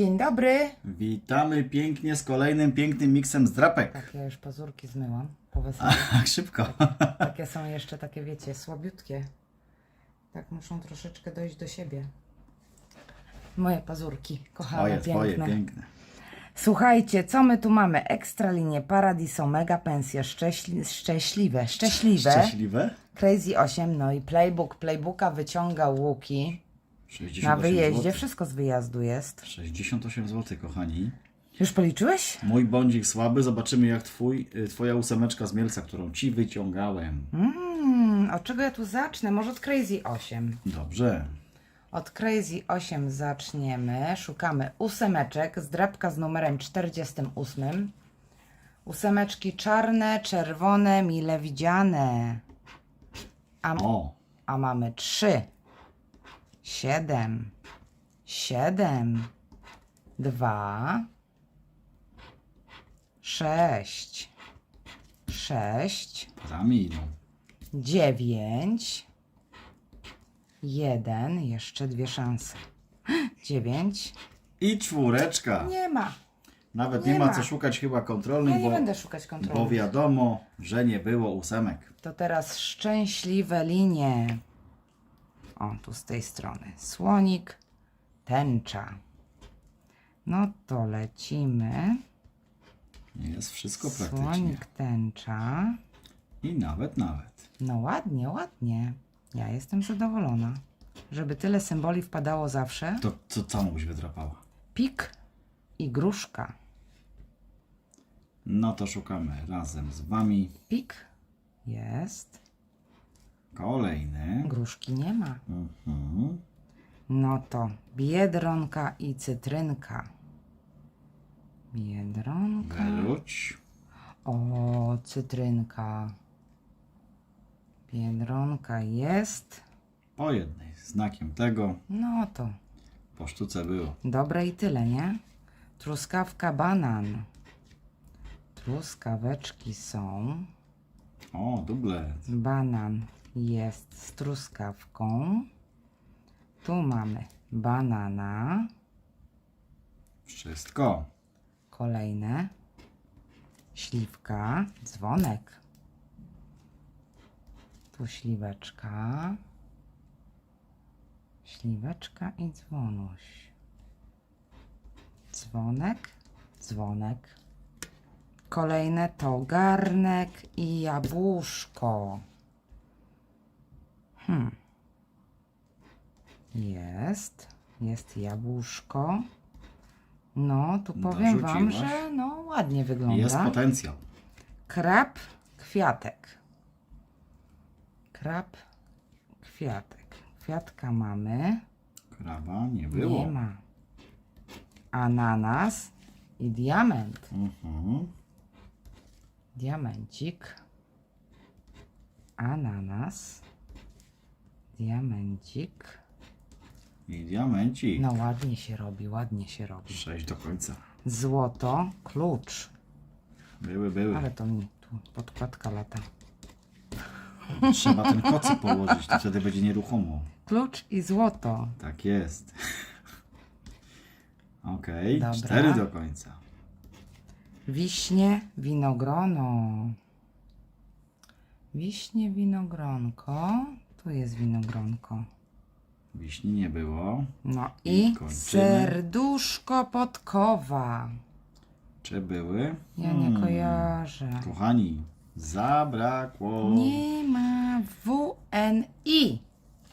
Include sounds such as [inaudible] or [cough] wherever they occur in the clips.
Dzień dobry. Witamy pięknie z kolejnym pięknym miksem z drapek. Tak, ja już pazurki zmyłam po weselu. [laughs] Tak, szybko. Takie są jeszcze takie, wiecie, słabiutkie. Tak muszą troszeczkę dojść do siebie. Moje pazurki, kochane, Twoje, piękne. twoje, piękne. Słuchajcie, co my tu mamy? Ekstra linie, Paradiso, mega pensje, szczęśli szczęśliwe, szczęśliwe. Szczęśliwe? Crazy 8, no i playbook, playbooka wyciąga łuki. 68 Na wyjeździe, zł. wszystko z wyjazdu jest. 68 zł, kochani. Już policzyłeś? Mój bądzik słaby. Zobaczymy jak twój, y, twoja ósemeczka z Mielca, którą ci wyciągałem. Mmm, od czego ja tu zacznę? Może od Crazy 8. Dobrze. Od Crazy 8 zaczniemy. Szukamy ósemeczek, zdrabka z numerem 48. Ósemeczki czarne, czerwone, mile widziane. A, O, a mamy 3, 7, 7, 2, 6, 6, parami idą. 9, 1, jeszcze dwie szanse. 9, I czwóreczka. nie ma. Nawet nie nie ma ma. co szukać chyba Ja kontrolnych, nie bo, będę szukać bo kontroli. wiadomo, że nie było ósemek. To teraz szczęśliwe linie. O, tu z tej strony. Słonik, tęcza. No to lecimy. Jest wszystko praktycznie. Słonik, tęcza. I nawet, nawet. No ładnie, ładnie. Ja jestem zadowolona. Żeby tyle symboli wpadało zawsze. To co samo byś wydrapała? Pik i gruszka. No to szukamy razem z wami. Pik jest. Kolejny. Gruszki nie ma. Mhm. No to biedronka i cytrynka. Biedronka. Wróć. O, cytrynka. Biedronka jest. Po jednej. Znakiem tego No to po sztuce było. dobre i tyle, nie? Truskawka, banan. Truskaweczki są. O, dublet. Banan jest z truskawką. Tu mamy banana. Wszystko. Kolejne. Śliwka, dzwonek. Tu śliweczka. Śliweczka i dzwonuś. Dzwonek, dzwonek. Kolejne to garnek i jabłuszko. Hmm. Jest, jest jabłuszko. No, tu powiem Wam, że no ładnie wygląda. Jest potencjał. Krab, kwiatek. Krab, kwiatek. Kwiatka mamy. Kraba nie było. Nie ma. Ananas i diament. Mhm. Diamencik. Ananas. Diamencik. I diamenci. No ładnie się robi, ładnie się robi. Sześć do końca. Złoto, klucz. Były, były. Ale to mi tu podkładka lata. Trzeba ten kocyk [laughs] położyć, to wtedy będzie nieruchomo. Klucz i złoto. Tak jest. [laughs] Okej, Dobra. cztery do końca. Wiśnie, winogrono. Wiśnie, winogronko. Tu jest winogronko. Wiśni nie było. No I i kończymy. serduszko podkowa. Czy były? Ja nie kojarzę. Kochani, zabrakło. Nie ma WNI.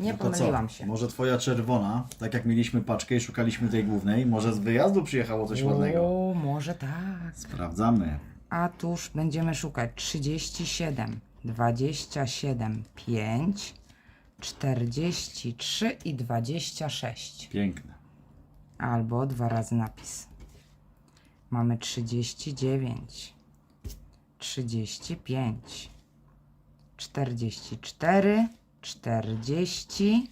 Nie No to pomyliłam co? się. Może twoja czerwona, tak jak mieliśmy paczkę i szukaliśmy tej głównej, może z wyjazdu przyjechało coś ładnego. O, może tak. Sprawdzamy. A tuż będziemy szukać 37, 27, 5, 43 i 26. Piękne. Albo dwa razy napis. Mamy 39, 35, 44, 40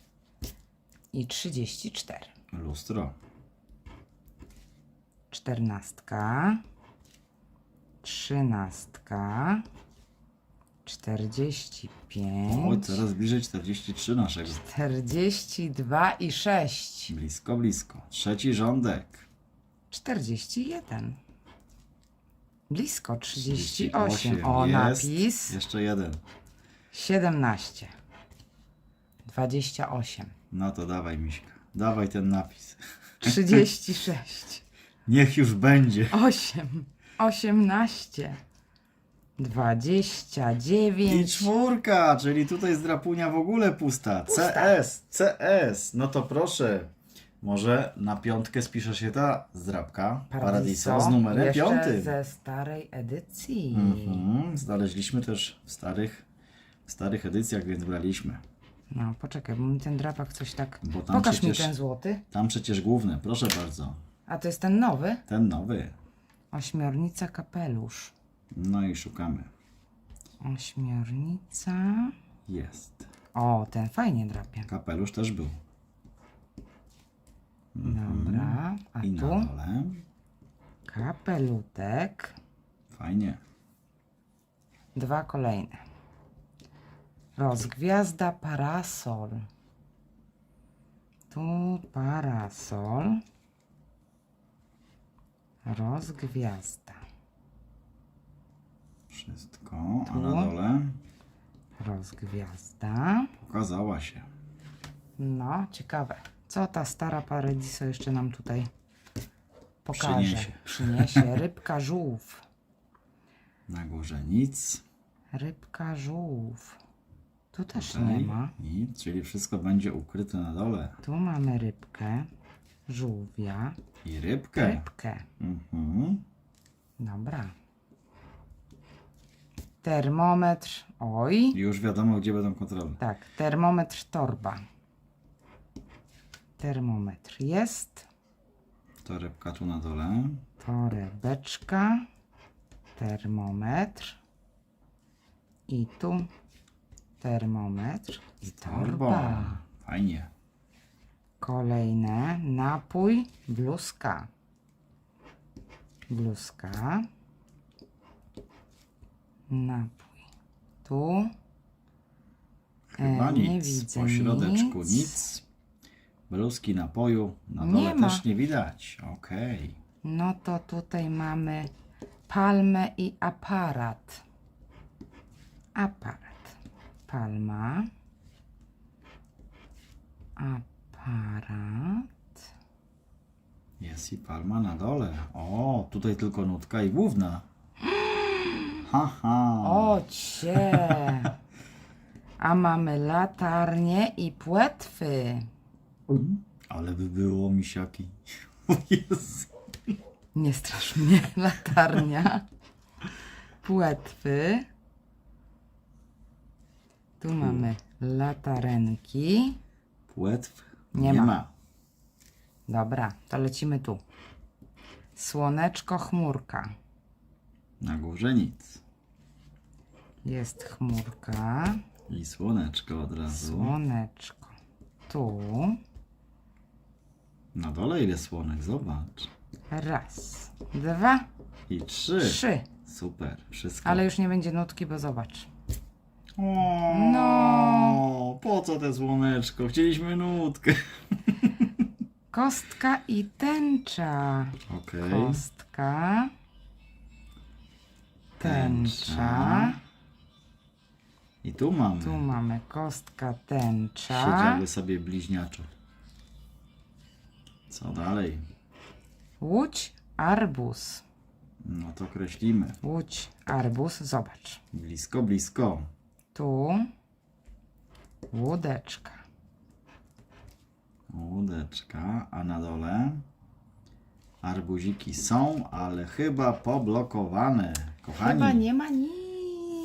i 34. Lustro. Czternastka, trzynastka, czterdzieści Oj, pięć, coraz bliżej 43 naszego. czterdzieści dwa i sześć. Blisko, blisko. Trzeci rządek. 41. Blisko 38. 38. O, Jest. napis. Jeszcze jeden. 17. 28. No to dawaj, Miśka. Dawaj ten napis. 36. [laughs] Niech już będzie. 8. 18. I 29. czwórka, czyli tutaj zdrapunia w ogóle pusta. Pusta. CS, CS. No to proszę. Może na piątkę spisze się ta zdrabka Paradiso, z numerem jeszcze piątym. ze starej edycji. Mhm. Znaleźliśmy też w starych, w starych edycjach, więc braliśmy. No, poczekaj, bo mi ten drapak coś tak... Bo tam Pokaż przecież- mi ten złoty. Tam przecież główne, proszę bardzo. A to jest ten nowy? Ten nowy. Ośmiornica kapelusz. No i szukamy. Ośmiornica. Jest. O, ten fajnie drapie. Kapelusz też był. Dobra. A I na tu dole. kapelutek. Fajnie. Dwa kolejne. Rozgwiazda parasol. Tu parasol. Rozgwiazda. Wszystko. A Tu. na dole Rozgwiazda. pokazała się. No, ciekawe. Co ta stara Paradiso jeszcze nam tutaj pokaże? Przyniesie. Przyniesie. [laughs] Rybka żółw. Na górze nic. Rybka żółw. Tu też Tutaj nie ma. Nic, czyli wszystko będzie ukryte na dole. Tu mamy rybkę, żółwia, I rybkę. rybkę. Mhm. Dobra. Termometr. Oj. Już wiadomo, gdzie będą kontrole. Tak, termometr torba. Termometr jest. To rybka tu na dole. Torebeczka. Termometr. I tu termometr i torba. Fajnie. Kolejne. Napój. Bluzka. Bluzka. Napój. Tu. Chyba E, nie nic. widzę po środeczku nic. nic. Bluzki napoju. Na Nie dole ma. też nie widać. Okej. No to tutaj mamy palmę i aparat. Aparat. Palma. Aparat. Jest i palma na dole. O, tutaj tylko nutka i główna. Haha. O cie! A mamy latarnie i płetwy. Ale by było misiaki. [laughs] O Jezu. Nie strasz mnie, [laughs] latarnia. Płetwy. Tu mamy latarenki. Płetw Nie ma. Dobra, to lecimy tu. Słoneczko, chmurka. Na górze nic. Jest chmurka. I słoneczko od razu. Słoneczko. Tu. Na dole ile słonek, zobacz. Raz, dwa, I trzy. trzy. Super, wszystko. Ale już nie będzie nutki, bo zobacz. O, No. Po co te słoneczko? Chcieliśmy nutkę. [laughs] Kostka i tęcza. Okej. Kostka. Tęcza. I tu mamy. Tu mamy kostka, tęcza. Siedziały sobie bliźniaczo. Co dalej? Łódź, arbuz. No to kreślimy. Łódź, arbuz. Zobacz. Blisko, blisko. Tu łódeczka. Łódeczka, a na dole arbuziki są, ale chyba poblokowane. Kochani, Chyba nie ma nic.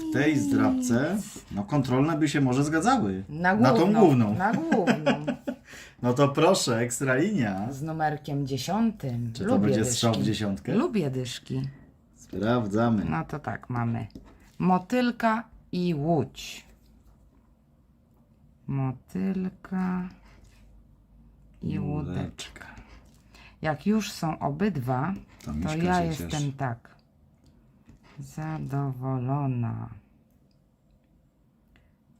w tej zdrabce, no kontrolne by się może zgadzały. Na, główną, tą główną. Na główną. [laughs] No to proszę, ekstra linia. Z numerkiem dziesiątym. Czy to Lubię będzie strzał w dziesiątkę? Lubię dyszki. Sprawdzamy. No to tak, mamy motylka i łódź. Motylka i łódeczka. Jak już są obydwa, To to ja jestem cieszy. tak zadowolona.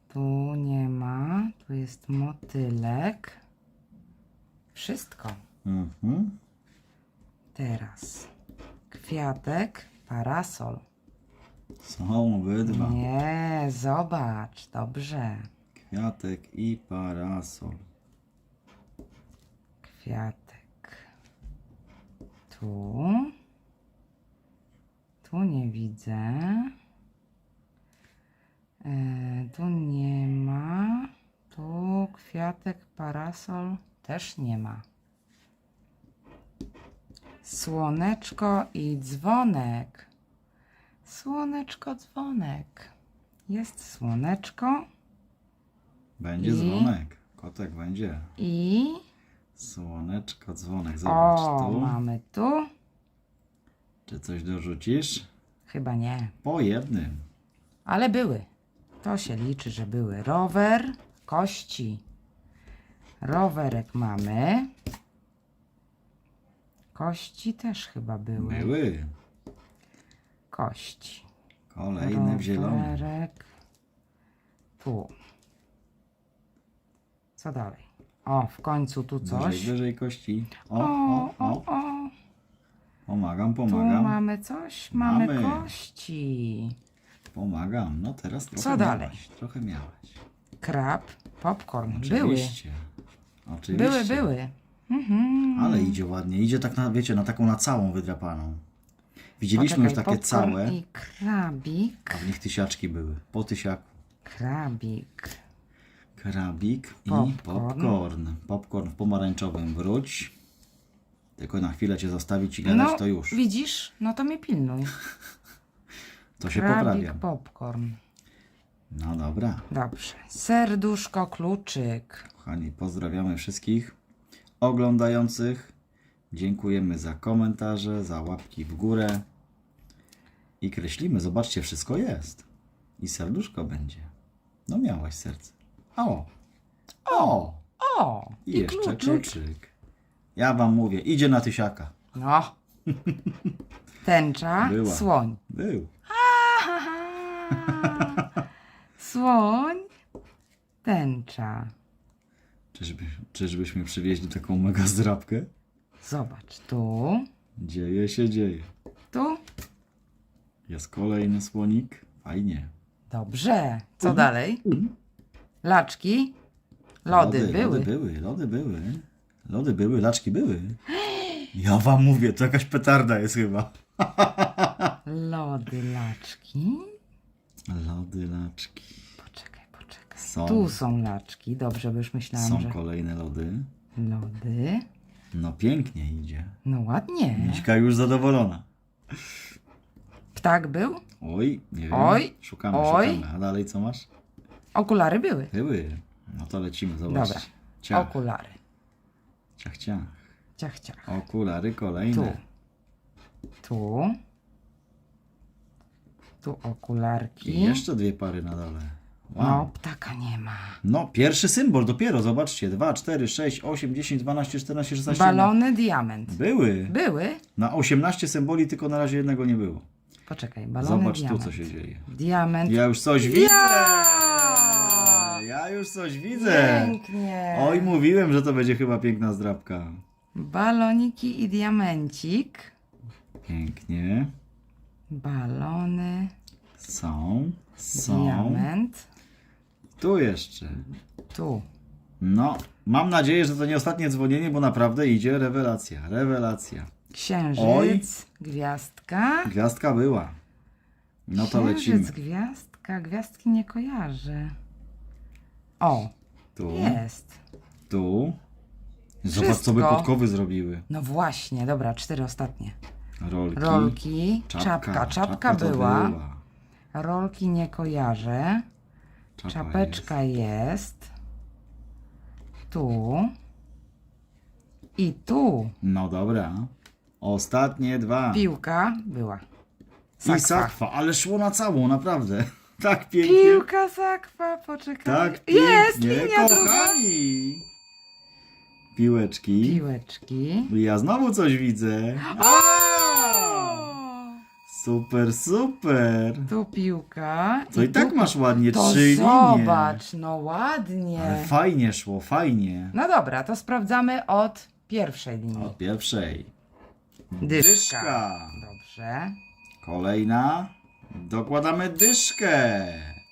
Tu nie ma, tu jest motylek. Wszystko. Mhm. Teraz kwiatek, parasol. Są obydwa. Nie, zobacz, dobrze. Kwiatek i parasol. Kwiatek. Tu. Tu nie widzę. E, tu nie ma. Tu kwiatek, parasol też nie ma. Słoneczko i dzwonek. Słoneczko, dzwonek. Jest słoneczko Będzie I? dzwonek. Kotek będzie. i Słoneczko, dzwonek. Zobacz o, tu. mamy tu. Czy coś dorzucisz? Chyba nie, Po jednym. ale były. To się liczy, że były. Rower, kości. Rowerek mamy. Kości też chyba były. Były. Kości. Kolejny w zielonym. Rowerek. Tu. Co dalej? O, w końcu tu Wyżej, coś. wyżej kości. O, O, o, o. Pomagam, Tu pomagam. mamy coś. Mamy, Mamy. kości. Pomagam. No teraz trochę Co miałeś. dalej? Trochę miałeś. Krab, popcorn. Były. Oczywiście. Oczywiście. Były, były. Mhm. Ale idzie ładnie. Idzie tak na, wiecie, na taką na całą wydrapaną. Widzieliśmy już Poczekaj, takie popcorn całe, I krabik. a w nich tysiaczki były. Po tysiaku. Krabik. Krabik i Popcorn. popcorn. Popcorn w pomarańczowym wróć. Tylko na chwilę cię zostawić i gadać, No, to już. widzisz? No to mnie pilnuj. [laughs] To się Krabik, poprawia. popcorn. No dobra. Dobrze. Serduszko, kluczyk. Kochani, pozdrawiamy wszystkich oglądających. Dziękujemy za komentarze, za łapki w górę. I kreślimy, zobaczcie, wszystko jest. I serduszko będzie. No miałaś serce. O! O! O! I, I, jeszcze kluczyk. kluczyk. Ja wam mówię, idzie na tysiaka. No. Tęcza, [laughs] Była. słoń. Był. [laughs] Słoń, tęcza. Czyżby, czyżbyśmy przywieźli taką mega zdrabkę? Zobacz, tu, Dzieje się, dzieje. tu. Jest kolejny słonik. Fajnie. Dobrze. Co dalej? Laczki, lody, były. Lody były, lody były. Lody były, laczki były. Ja wam mówię, to jakaś petarda jest chyba. [laughs] Lody, laczki. Lody, laczki. Poczekaj, poczekaj. Są. Tu są laczki. Dobrze, bo już myślałam, Są że kolejne lody. lody. No pięknie idzie. No ładnie. Miśka już zadowolona. Ptak był? Oj, nie wiem. Oj, Szukamy, oj. szukamy. A dalej co masz? Okulary były. Były. No to lecimy, zobacz. Dobra. Ciach, Okulary. ciach, ciach. Ciach, ciach. Okulary Tu. kolejne. Tu. Tu okularki. I jeszcze dwie pary na dole. Wow. No, ptaka nie ma. No, pierwszy symbol dopiero, zobaczcie. 2, 4, 6, 8, 10, 12, 14, 16. Balony, diament. Były. Były. Na 18 symboli tylko na razie jednego nie było. Poczekaj, balony, Zobacz diament. tu, co się dzieje. Diament. Ja już coś widzę! Ja! Ja już coś widzę! Pięknie. Oj, mówiłem, że to będzie chyba piękna zdrabka. Baloniki i diamencik. Pięknie. Balony, Są. Są. diament. Tu jeszcze. Tu. No, mam nadzieję, że to nie ostatnie dzwonienie, bo naprawdę idzie rewelacja. Rewelacja. Księżyc, Oj. gwiazdka. Gwiazdka była. No to Księżyc, lecimy. gwiazdka. Gwiazdki nie kojarzę. O, Tu, jest. tu. Zobacz, co by Wszystko. podkowy zrobiły. No właśnie, dobra, cztery ostatnie. Rolki. Rolki, czapka, czapka, to była. była. Rolki nie kojarzę. Czapa Czapeczka jest. Tu. I tu. No dobra. Ostatnie dwa. Piłka była. I Sakwa. sakwa, ale szło na całą, naprawdę. [laughs] Tak pięknie. Piłka, sakwa, poczekaj. Tak Jest, linia druga. Kochani. Piłeczki. Piłeczki. Ja znowu coś widzę. Super, super. Tu piłka. To i tak tu... masz ładnie To trzy linie. zobacz, no ładnie. Ale fajnie szło, fajnie. No dobra, to sprawdzamy od pierwszej linii. Od pierwszej. Dyszka. Dyszka. Dobrze. Kolejna. Dokładamy dyszkę.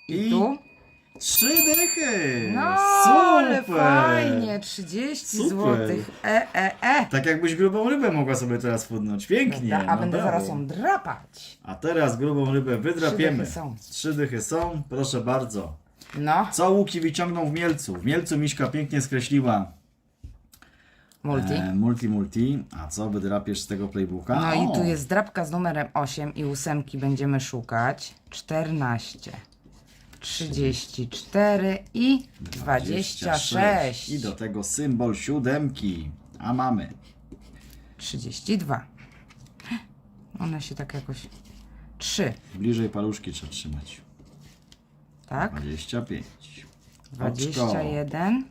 I tu? Trzy dychy. No, Super. ale fajnie. 30 Super. złotych. E, e, e. Tak jakbyś grubą rybę mogła sobie teraz wodnąć. Pięknie. Prawda? A no będę brawo. zaraz ją drapać. A teraz grubą rybę wydrapiemy. Trzy dychy są. Trzy dychy są, proszę bardzo. No, Co łuki wyciągną w Mielcu? W Mielcu Miśka pięknie skreśliła multi. e, multi multi. A co wydrapiesz z tego playbooka? No i O, tu jest drapka z numerem 8 i ósemki będziemy szukać. 14, 34 i 26. I do tego symbol siódemki. A mamy 32. One się tak jakoś... 3, bliżej paluszki trzeba trzymać. tak? 25. 21.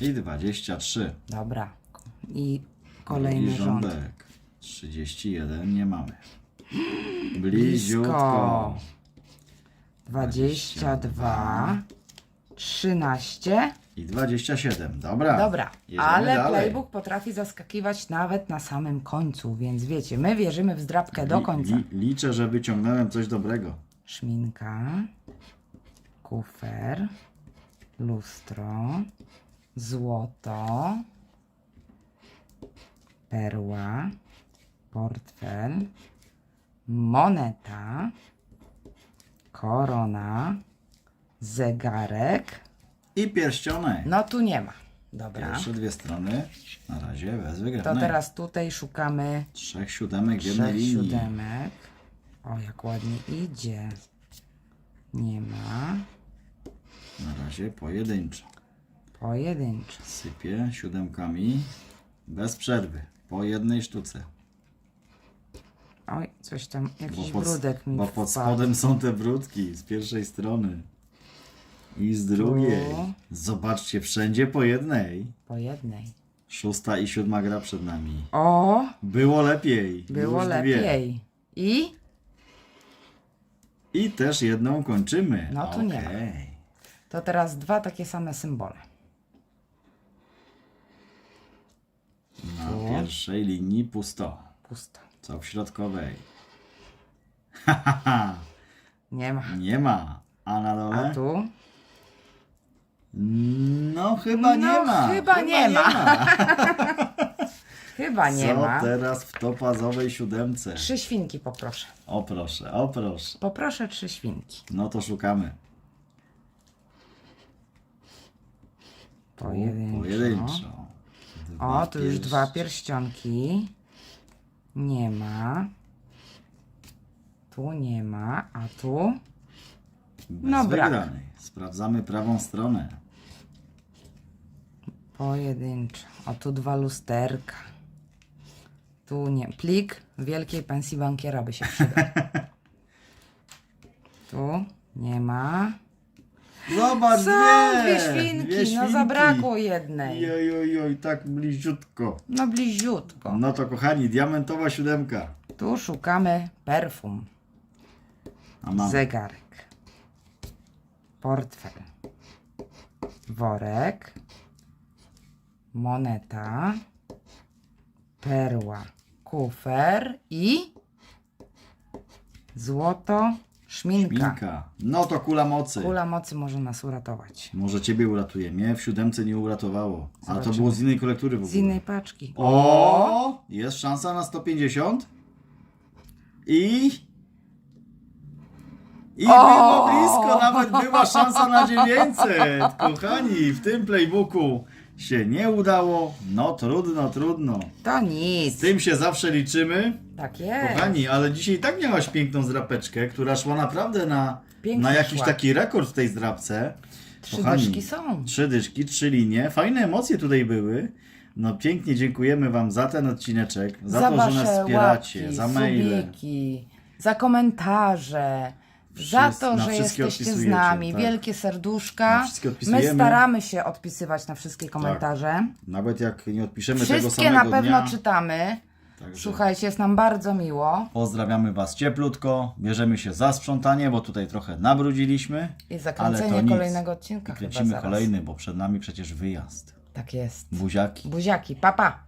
I 23. Dobra. I kolejny I rząd. rządek. 31 nie mamy. Bliziutko. 22. 13. I 27. Dobra. Dobra, Jedziemy ale dalej. playbook potrafi zaskakiwać nawet na samym końcu, więc wiecie, my wierzymy w zdrabkę do Li- końca. Li, liczę, że wyciągnąłem coś dobrego. Szminka, kufer, lustro, złoto, perła, portfel, moneta, korona, zegarek. I pierścionek. No tu nie ma. Dobra. Pierwsze dwie strony. Na razie bez To wygranej. teraz tutaj szukamy Trzech siódemek w jednej trzech linii. siódemek. O, jak ładnie idzie. Nie ma. Na razie pojedynczo. Pojedynczo. Sypię siódemkami. Bez przerwy. Po jednej sztuce. Oj, coś tam, jakiś pod, brudek mi bo pod wpadł. spodem są te brudki z pierwszej strony. I z drugiej. Tu. Zobaczcie, wszędzie po jednej. Po jednej. Szósta i siódma gra przed nami. O, Było lepiej. było Już Dwie. lepiej. I I też jedną kończymy. No tu nie ma. Okej. to teraz dwa takie same symbole. Na Tu. pierwszej linii pusto. Pusto. Co w środkowej? [laughs] Nie ma. nie ma. A na dole? A tu? No chyba No, nie ma. chyba nie ma. [laughs] Chyba nie Co ma. teraz w topazowej siódemce? Trzy świnki poproszę. O proszę, o proszę. Poproszę trzy świnki. No to szukamy. Pojedynczo. Pojedynczo. Dwa O, tu już dwa pierści- pierścionki. Nie ma. Tu nie ma, a tu? Bez no brak. wygranej. Sprawdzamy prawą stronę. Pojedynczo. O, tu dwa lusterka. Tu nie. Plik wielkiej pensji bankiera by się przydał. [laughs] tu nie ma. Zobacz, Są dwie! dwie świnki, no zabrakło jednej. Joj, joj, joj, tak bliziutko. No bliziutko. No to kochani, diamentowa siódemka. Tu szukamy perfum. A mam Zegarek. Portfel. Worek. Moneta. Perła. Kufer i złoto. Szminka. Minka. No to kula mocy. Kula mocy może nas uratować. Może ciebie uratuje. Mnie w siódemce nie uratowało. Ale to Zobaczymy. było z innej kolektury w ogóle. Z innej paczki. O! Jest szansa na 150. I... I było blisko, nawet była szansa na 900. Kochani, w tym playbooku się nie udało. No trudno, trudno. To Z nic. tym się zawsze liczymy. Tak jest. Kochani, ale dzisiaj tak miałaś piękną zdrapeczkę, która szła naprawdę na, Pięknie na jakiś szła. taki rekord w tej zdrapce. Trzy Kochani, dyszki są. Trzy dyszki, trzy linie. Fajne emocje tutaj były. No pięknie dziękujemy Wam za ten odcineczek, za, to, że nas wspieracie, łapki, za maile. subiki, za komentarze, za to, że wszystkie jesteście z nami. tak. Wielkie serduszka. wszystkie My staramy się odpisywać na wszystkie komentarze. Nawet jak nie odpiszemy tego Wszystkie na pewno dnia. czytamy. Także Słuchajcie, jest nam bardzo miło. Pozdrawiamy Was cieplutko. Bierzemy się za sprzątanie, bo tutaj trochę nabrudziliśmy. I zakręcenie kolejnego I odcinka chyba kręcimy kolejny, bo przed nami przecież wyjazd. Tak jest. Buziaki. Buziaki, papa. Pa.